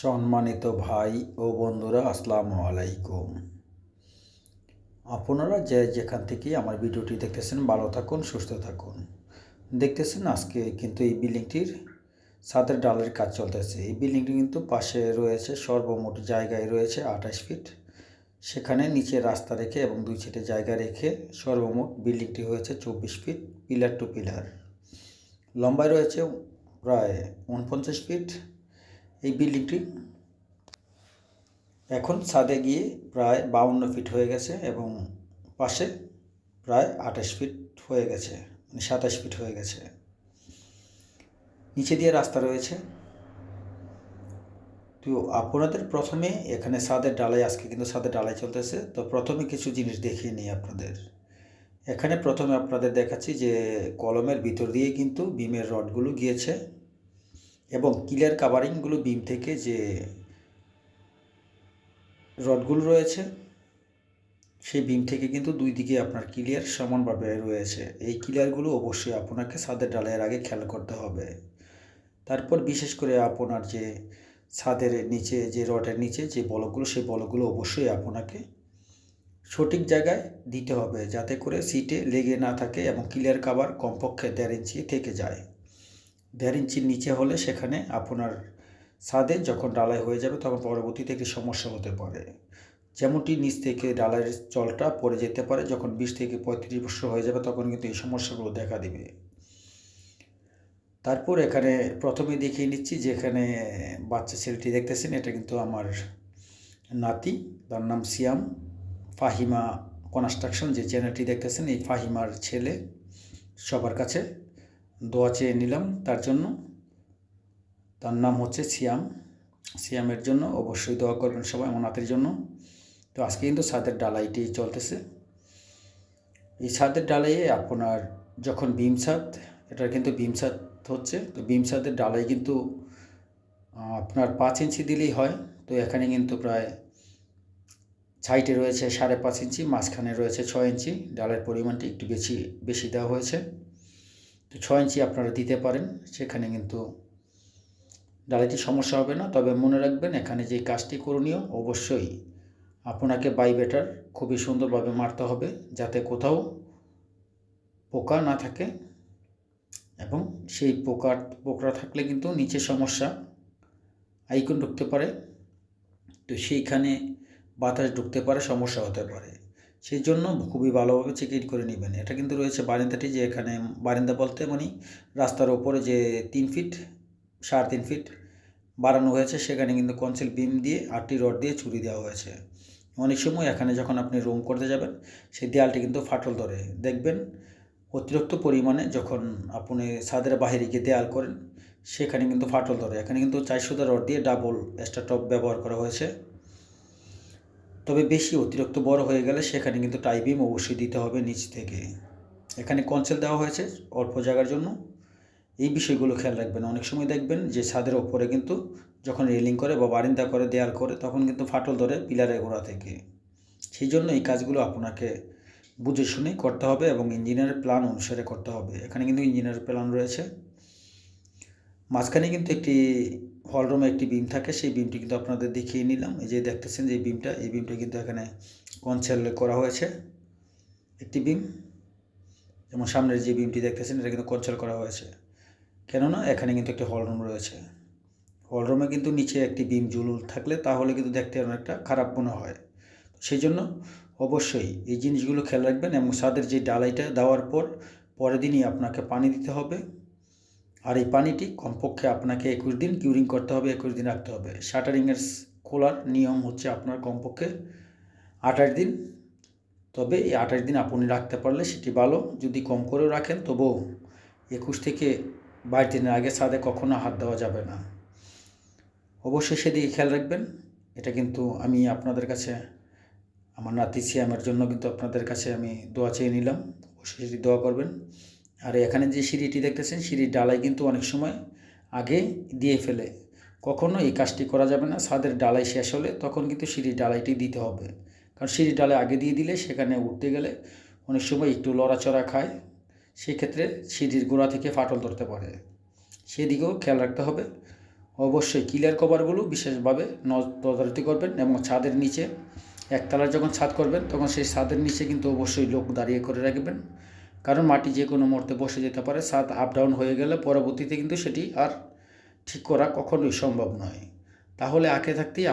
সম্মানিত ভাই ও বন্ধুরা, আসসালামু আলাইকুম। আপনারা যে যেখান থেকে আমার ভিডিওটি দেখতেছেন, ভালো থাকুন, সুস্থ থাকুন। দেখতেছেন আজকে কিন্তু এই বিল্ডিংটির ছাদের ডালের কাজ চলতেছে। এই বিল্ডিংটি কিন্তু পাশে রয়েছে, সর্বমোট জায়গায় রয়েছে আঠাশ ফিট। সেখানে নিচে রাস্তা রেখে এবং দুই সাইডে জায়গা রেখে সর্বমোট বিল্ডিংটি হয়েছে চব্বিশ ফিট, পিলার টু পিলার। লম্বায় রয়েছে প্রায় উনপঞ্চাশ ফিট। এই বিল্ডিংটি এখন ছাদে গিয়ে প্রায় বাউন্ন ফিট হয়ে গেছে এবং পাশে প্রায় আঠাশ ফিট হয়ে গেছে মানে সাতাশ ফিট হয়ে গেছে। নিচে দিয়ে রাস্তা রয়েছে। তো আপনাদের প্রথমে এখানে ছাদের ডালাই, আজকে কিন্তু ছাদের ডালাই চলতেছে। তো প্রথমে কিছু জিনিস দেখিয়ে নিই আপনাদের। এখানে প্রথমে আপনাদের দেখাচ্ছি যে কলমের ভিতর দিয়ে কিন্তু বিমের রডগুলো গিয়েছে। এবং কিলার কাভারিংগুলো বিম থেকে যে রডগুলো রয়েছে, সেই বিম থেকে কিন্তু দুই দিকে আপনার ক্লিয়ার সমানভাবে রয়েছে। এই ক্লিয়ারগুলো অবশ্যই আপনাকে ছাদের ডালাইয়ের আগে খেয়াল করতে হবে। তারপর বিশেষ করে আপনার যে ছাদের নিচে, যে রডের নিচে যে বলকগুলো, সেই বলকগুলো অবশ্যই আপনাকে সঠিক জায়গায় দিতে হবে যাতে করে সিটে লেগে না থাকে এবং ক্লিয়ার কাভার কমপক্ষে দেড় ইঞ্চি থেকে যায়। দেড় ইঞ্চির নিচে হলে সেখানে আপনার ছাদে যখন ডালাই হয়ে যাবে তখন পরবর্তীতে একটি সমস্যা হতে পারে। যেমনটি নিচ থেকে ডালাইয়ের জলটা পড়ে যেতে পারে, যখন বিশ থেকে পঁয়ত্রিশ বছর হয়ে যাবে তখন কিন্তু এই সমস্যাগুলো দেখা দেবে। তারপর এখানে প্রথমে দেখিয়ে নিচ্ছি যে এখানে বাচ্চা ছেলেটি দেখতেছেন, এটা কিন্তু আমার নাতি, তার নাম সিয়াম ফাহিমা কনস্ট্রাকশন যে চ্যানেলটি দেখতেছেন, এই ফাহিমার ছেলে সবার কাছে। দোয়া চেয়ে নিলাম তার জন্য। তার নাম হচ্ছে সিয়াম। সিয়ামের জন্য অবশ্যই দোয়া করবেন সবাই, আমার নাতির জন্য। তো আজকে কিন্তু ছাদের ডালাইটি চলতেছে। এই ছাদের ডালাইয়ে আপনার যখন বিম ছাদ, এটার কিন্তু বিম ছাদ হচ্ছে, তো বিম ছাদের ডালাই কিন্তু আপনার পাঁচ ইঞ্চি দিলেই হয়। তো এখানে কিন্তু প্রায় সাইটে রয়েছে সাড়ে পাঁচ ইঞ্চি, মাঝখানে রয়েছে ছয় ইঞ্চি। ডালের পরিমাণটি একটু বেশি বেশি দেওয়া হয়েছে। ছয় ইঞ্চি আপনারা দিতে পারেন, সেখানে কিন্তু ডালাইটি সমস্যা হবে না। তবে মনে রাখবেন, এখানে যে কাজটি করণীয়, অবশ্যই আপনাকে বাইবেটার খুবই সুন্দরভাবে মারতে হবে, যাতে কোথাও পোকা না থাকে এবং সেই পোকা, পোকরা থাকলে কিন্তু নিচে সমস্যা, আইকন ঢুকতে পারে। তো সেইখানে বাতাস ঢুকতে পারে, সমস্যা হতে পারে। সেই জন্য খুবই ভালোভাবে চেক ইট করে নেবেন। এটা কিন্তু রয়েছে বারিন্দাটি যে এখানে, বারিন্দা বলতে মানে রাস্তার ওপরে যে তিন ফিট সাড়ে তিন ফিট বাড়ানো হয়েছে, সেখানে কিন্তু কনসিল বিম দিয়ে আটটি রড দিয়ে চুরি দেওয়া হয়েছে। অনেক সময় এখানে যখন আপনি রুম করতে যাবেন, সেই দেয়ালটি কিন্তু ফাটল ধরে। দেখবেন অতিরিক্ত পরিমাণে যখন আপনি ছাদের বাহিরে গিয়ে দেয়াল করেন, সেখানে কিন্তু ফাটল ধরে। এখানে কিন্তু চারশোটা রড দিয়ে ডাবল এক্সট্রা টপ ব্যবহার করা হয়েছে। তবে বেশি অতিরিক্ত বড় হয়ে গেলে সেখানে কিন্তু টাই বিম অবশ্যই দিতে হবে নিচ থেকে। এখানে কনসেল দেওয়া হয়েছে অল্প জায়গার জন্য। এই বিষয়গুলো খেয়াল রাখবেন। অনেক সময় দেখবেন যে ছাদের ওপরে কিন্তু যখন রেলিং করে বা বারিন্দা করে, দেয়াল করে, তখন কিন্তু ফাটল ধরে পিলারের গোড়া থেকে। সেই জন্য এই কাজগুলো আপনাকে বুঝে শুনে করতে হবে এবং ইঞ্জিনিয়ারের প্ল্যান অনুসারে করতে হবে। এখানে কিন্তু ইঞ্জিনিয়ারের প্ল্যান রয়েছে। মাঝখানে কিন্তু একটি হলরুমে একটি বিম থাকে, সেই বিমটি কিন্তু আপনাদের দেখিয়ে নিলাম। এই যে দেখতেছেন যে বিমটা, এই বিমটা কিন্তু এখানে কনসেল করা হয়েছে, একটি বিম। যেমন সামনের যে বিমটি দেখতেছেন, এটা কিন্তু কনসেল করা হয়েছে। কেননা এখানে কিন্তু একটি হলরুম রয়েছে। হলরুমে কিন্তু নিচে একটি বিম জুলুল থাকলে তাহলে কিন্তু দেখতে অনেকটা খারাপ মনে হয়। সেই জন্য অবশ্যই এই জিনিসগুলো খেয়াল রাখবেন এবং ছাদের যে ডালাইটা দেওয়ার পর, পরের দিনই আপনাকে পানি দিতে হবে। আর এই পানিটি কমপক্ষে আপনাকে একুশ দিন কিউরিং করতে হবে, একুশ দিন রাখতে হবে। শাটারিংয়ের খোলার নিয়ম হচ্ছে আপনার কমপক্ষে আঠাশ দিন। তবে এই আঠাশ দিন আপনি রাখতে পারলে সেটি ভালো, যদি কম করেও রাখেন তবুও একুশ থেকে বাইশ দিনের আগে ছাদে কখনো হাত দেওয়া যাবে না। অবশ্যই সেদিকে খেয়াল রাখবেন, এটা কিন্তু আমি আপনাদের কাছে, আমার নাতি সিয়ামের জন্য কিন্তু আপনাদের কাছে আমি দোয়া চেয়ে নিলাম অবশ্যই সেটি দোয়া করবেন। আর এখানে যে সিঁড়িটি দেখতেছেন, সিঁড়ির ডালাই কিন্তু অনেক সময় আগে দিয়ে ফেলে। কখনো এই কাজটি করা যাবে না। ছাদের ডালাই শেষ হলে তখন কিন্তু সিঁড়ির ডালাইটি দিতে হবে। কারণ সিঁড়ির ডালাই আগে দিয়ে দিলে সেখানে উঠতে গেলে অনেক সময় একটু লড়াচড়া খায়। সেক্ষেত্রে সিঁড়ির গোড়া থেকে ফাটল ধরতে পারে। সেদিকেও খেয়াল রাখতে হবে। অবশ্যই কিলার কভারগুলো বিশেষভাবে নজ- তদারকি করবেন এবং ছাদের নিচে একতলা যখন ছাদ করবেন, তখন সেই ছাদের নিচে কিন্তু অবশ্যই লোক দাঁড়িয়ে করে রাখবেন। কারণ মাটি যে কোনো মুহূর্তে বসে যেতে পারে, সাত আপ ডাউন হয়ে গেলে পরবর্তীতে কিন্তু সেটি আর ঠিক করা কখনোই সম্ভব নয়। তাহলে আঁকে থাকতেই